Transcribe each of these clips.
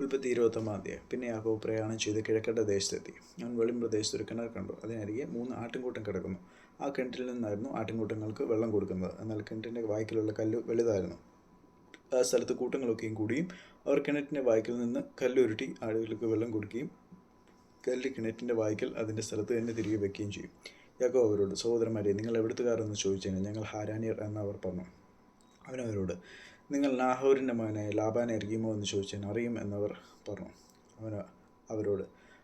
ഉൽപ്പത്തി ഇരുപത്തൊമ്പതാം തീയതി പിന്നെ യാക്കോബ് പ്രയാണം ചെയ്ത് കിഴക്കട്ട ദേശത്തെത്തി. അവൻ വെളിം പ്രദേശത്ത് ഒരു കിണർ കണ്ടു. അതിനരികെ മൂന്ന് ആട്ടിൻകൂട്ടം കിടക്കുന്നു. ആ കിണറ്റിൽ നിന്നായിരുന്നു ആട്ടിൻകൂട്ടങ്ങൾക്ക് വെള്ളം കൊടുക്കുന്നത്. എന്നാൽ കിണറ്റിന്റെ വായ്ക്കലുള്ള കല്ല് വലുതായിരുന്നു. ആ സ്ഥലത്ത് കൂട്ടങ്ങളൊക്കെയും കൂടിയും അവർ കിണറ്റിന്റെ വായ്ക്കൽ നിന്ന് കല്ലുരുട്ടി ആടുകൾക്ക് വെള്ളം കൊടുക്കുകയും കല്ല് കിണറ്റിന്റെ വായ്ക്കൽ അതിന്റെ സ്ഥലത്ത് തന്നെ തിരികെ വെക്കുകയും ചെയ്യും. യാക്കോ അവരോട് സഹോദരന്മാരെ നിങ്ങൾ എവിടുത്തുകാരെന്ന് ചോദിച്ചതിന് ഞങ്ങൾ ഹാരാനിയർ എന്ന് അവർ പറഞ്ഞു. അവനവരോട് നിങ്ങൾ നാഹോറിന്റെ മകനായ ലാബാനെ അറിയുമോ എന്ന് ചോദിച്ചാൽ അറിയും എന്നവർ പറഞ്ഞു. അവന് അവരോട്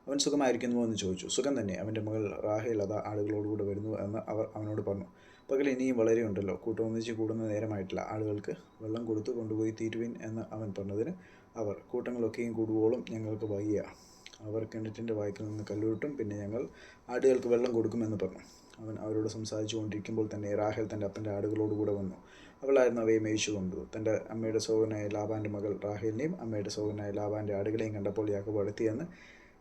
അവൻ സുഖമായിരിക്കുന്നുവോ എന്ന് ചോദിച്ചു. സുഖം തന്നെ. അവന്റെ മകൾ റാഹേൽ അതാ ആളുകളോടുകൂടെ വരുന്നു എന്ന് അവർ അവനോട് പറഞ്ഞു. പകൽ ഇനിയും വളരെ ഉണ്ടല്ലോ കൂട്ടം ഒന്നിച്ച് കൂടുന്ന നേരമായിട്ടില്ല. ആളുകൾക്ക് വെള്ളം കൊടുത്തു കൊണ്ടുപോയി തീരുവിൻ എന്ന് അവൻ പറഞ്ഞതിന് അവർ കൂട്ടങ്ങളൊക്കെയും കൂടുവോളും ഞങ്ങൾക്ക് വയ്യ. അവർ കിണറ്റിന്റെ വായ്ക്കിൽ നിന്ന് കല്ലുരുട്ടും. പിന്നെ ഞങ്ങൾ ആടുകൾക്ക് വെള്ളം കൊടുക്കുമെന്ന് പറഞ്ഞു. അവൻ അവരോട് സംസാരിച്ചു കൊണ്ടിരിക്കുമ്പോൾ തന്നെ റാഹേൽ തന്റെ അപ്പന്റെ ആടുകളോടുകൂടെ വന്നു. അവളായിരുന്നു അവയെ മേയിച്ചു കൊണ്ടു തന്റെ അമ്മയുടെ സോഹനായ ലാബാന്റെ മകൾ റാഹേലിനെയും അമ്മയുടെ സോഹനായ ലാബാന്റെ ആടുകളെയും കണ്ടപ്പോൾ യാക്കോബ് അടുത്തിയെന്ന്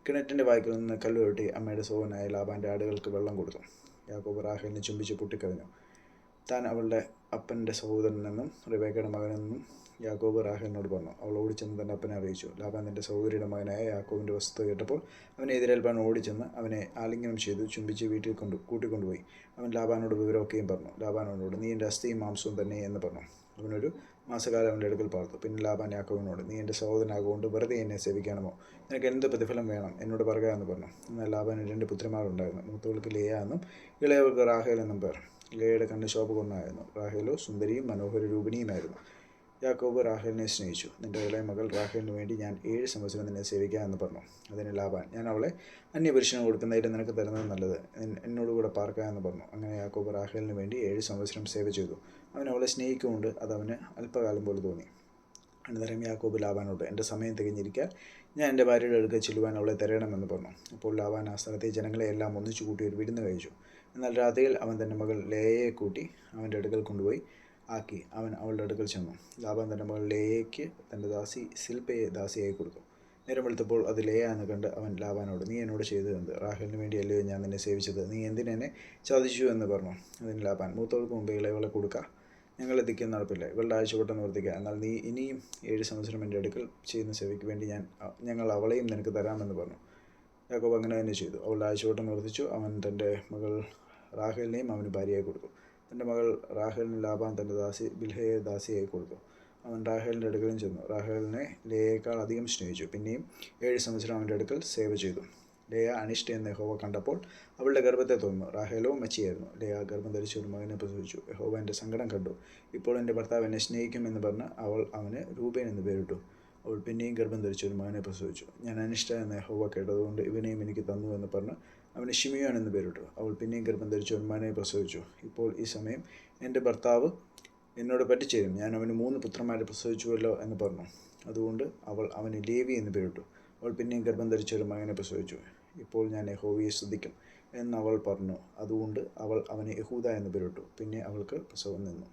കിണറ്റിന്റെ വായ്ക്കൽ നിന്ന് കല്ലുരുട്ടി അമ്മയുടെ സോഹനായ ലാബാന്റെ ആടുകൾക്ക് വെള്ളം കൊടുത്തു. യാക്കോബ് റാഹേലിനെ ചുംബിച്ച് പൊട്ടിക്കരഞ്ഞു. താൻ അവളുടെ അപ്പന്റെ സഹോദരനിൽ നിന്നും റിബേക്കയുടെ മകനിൽ നിന്നും യാക്കോബ് റാഹലിനോട് പറഞ്ഞു. അവൾ ഓടിച്ചെന്ന് തന്റെ അപ്പനെ അറിയിച്ചു. ലാബാൻ തന്റെ സഹോദരിയുടെ മകനായ യാക്കോബിന്റെ വസ്തു കേട്ടപ്പോൾ അവനെ എതിരേൽപ്പാൻ ഓടിച്ചെന്ന് അവനെ ആലിംഗനം ചെയ്തു ചുംബിച്ച് വീട്ടിൽ കൊണ്ട് കൂട്ടിക്കൊണ്ടുപോയി. അവൻ ലാബാനോട് വിവരമൊക്കെയും പറഞ്ഞു. ലാബാനോട് നീ എന്റെ അസ്ഥിയും മാംസവും തന്നെ എന്ന് പറഞ്ഞു. അവനൊരു മാസകാലം അവന്റെ അടുക്കൽ പാർത്തു. പിന്നെ ലാബാൻ യാക്കോബിനോട് നീ എന്റെ സഹോദരനാകൊണ്ട് വെറുതെ എന്നെ സേവിക്കണമോ നിനക്ക് എന്ത് പ്രതിഫലം വേണം? എന്നോട് പറയുക എന്ന് പറഞ്ഞു. എന്നാൽ ലാബാന് രണ്ട് പുത്രിമാരുണ്ടായിരുന്നു. മൂത്തവൾക്ക് ലിയ എന്നും ഇളയവൾക്ക് റാഹേൽ എന്നും പേർ. ലിയയുടെ കണ്ണ് ശോഭ കൊണ്ടായിരുന്നു റാഹേലോ സുന്ദരിയും മനോഹര രൂപിണിയുമായിരുന്നു യാക്കോബ് റാഹേലിനെ സ്നേഹിച്ചു. നിന്റെ ഇളയ മകൾ റാഹേലിന് വേണ്ടി ഞാൻ ഏഴ് സംവത്സരം നിന്നെ സേവിക്കാം എന്ന് പറഞ്ഞു. അതിന് ലാബാൻ ഞാൻ അവളെ അന്യപുരുഷന് കൊടുക്കുന്നതിന് നിനക്ക് തരുന്നത് നല്ലത്. എന്നോട് കൂടെ എന്ന് പറഞ്ഞു. അങ്ങനെ യാക്കോബ് റാഹേലിന് വേണ്ടി ഏഴ് സംവത്സരം സേവ ചെയ്തു. അവൻ അവളെ സ്നേഹിക്കുകൊണ്ട് അത് അവന് അല്പകാലം പോലെ തോന്നി. അനന്തരം യാക്കോബ് ലാബാനോട് എന്റെ സമയം തികഞ്ഞിരിക്കാൻ ഞാൻ എന്റെ ഭാര്യയുടെ അടുക്കൽ ചെല്ലുവാൻ അവളെ തരണമെന്ന് പറഞ്ഞു. അപ്പോൾ ലാബാൻ ആ സ്ഥലത്തെ ജനങ്ങളെ എല്ലാം ഒന്നിച്ചു കൂട്ടി ഒരു വിരുന്ന് കഴിച്ചു. എന്നാൽ രാത്രിയിൽ അവൻ തന്റെ മകൾ ലേയയെ കൂട്ടി അവന്റെ അടുക്കൽ കൊണ്ടുപോയി ആക്കി. അവൻ അവളുടെ അടുക്കൽ ചെന്നു. ലാബൻ തന്റെ മകൾ ലേയയ്ക്ക് തന്റെ ദാസി സിൽപ്പയെ ദാസിയായി കൊടുത്തു. നേരം വെളുത്തപ്പോൾ അത് ലേയ എന്ന് കണ്ട് അവൻ ലാബാനോട് നീ എന്നോട് ചെയ്തത് എന്ത്? റാഹലിന് വേണ്ടിയല്ലയോ ഞാൻ നിന്നെ സേവിച്ചത്? നീ എന്തിനെന്നെ ചതിച്ചു? എന്ന് പറഞ്ഞു. അതിന് ലാബാൻ മൂത്തവൾക്ക് മുമ്പ് ഇളയവളെ കൊടുക്കുക ഞങ്ങൾ എത്തിക്കുന്ന നടപ്പില്ല. ഇവളുടെ ആഴ്ചവട്ടം നിവർത്തിക്കുക എന്നാൽ നീ ഇനിയും ഏഴ് സംവത്സരം എന്റെ അടുക്കൽ ചെയ്യുന്ന സേവയ്ക്ക് വേണ്ടി ഞാൻ ഞങ്ങൾ അവളെയും നിനക്ക് തരാമെന്ന് പറഞ്ഞു. യാക്കോബ് അങ്ങനെ തന്നെ ചെയ്തു. അവളുടെ ആഴ്ചവട്ടം വർദ്ധിച്ചു അവൻ തന്റെ മകൾ റാഹേലിനെയും അവന് ഭാര്യയായി കൊടുത്തു. തന്റെ മകൾ റാഹേലിന് ലാബാൻ തന്റെ ദാസി ബിൽഹയെ ദാസിയായി കൊടുത്തു. അവൻ റാഹേലിന്റെ അടുക്കലും ചെന്നു. റാഹേലിനെ ലേയേക്കാൾ അധികം സ്നേഹിച്ചു. പിന്നെയും ഏഴ് സംവത്സരം അവന്റെ അടുക്കൽ സേവ ചെയ്തു. ലേയ അനിഷ്ട എന്ന യഹോവ കണ്ടപ്പോൾ അവളുടെ ഗർഭത്തെ തോന്നുന്നു റാഹേലോ മച്ചിയായിരുന്നു. ലേയ ഗർഭം ധരിച്ച് ഒരു മകനെ പ്രസവിച്ചു. യഹോവ എന്റെ സങ്കടം കണ്ടു. ഇപ്പോൾ എന്റെ ഭർത്താവ് എന്നെ സ്നേഹിക്കുമെന്ന് പറഞ്ഞ് അവൾ അവന് രൂപേൻ എന്ന് പേരിട്ടു. അവൾ പിന്നെയും ഗർഭം ധരിച്ച് ഒരു മകനെ പ്രസവിച്ചു. ഞാൻ അനിഷ്ട എന്ന ഹോവ കേട്ടതുകൊണ്ട് ഇവനെയും എനിക്ക് തന്നു എന്ന് പറഞ്ഞ് അവന് ഷിമിയോൻ എന്ന് പേരിട്ടു. അവൾ പിന്നെയും ഗർഭം ധരിച്ച് ഒരു മകനെ പ്രസവിച്ചു. ഇപ്പോൾ ഈ സമയം എന്റെ ഭർത്താവ് എന്നോട് പറ്റിച്ചേരും. ഞാൻ അവന് മൂന്ന് പുത്രന്മാരെ പ്രസവിച്ചുവല്ലോ എന്ന് പറഞ്ഞു. അതുകൊണ്ട് അവൾ അവന് ലേവി എന്ന് പേരിട്ടു. അവൾ പിന്നെയും ഗർഭം ധരിച്ച ഒരു മകനെ പ്രസവിച്ചു. ഇപ്പോൾ ഞാൻ യഹോവയെ ശ്രദ്ധിക്കും എന്ന് അവൾ പറഞ്ഞു. അതുകൊണ്ട് അവൾ അവനെ യഹൂദ എന്ന് പേരിട്ടു. പിന്നെ അവൾക്ക് പ്രസവം നിന്നു.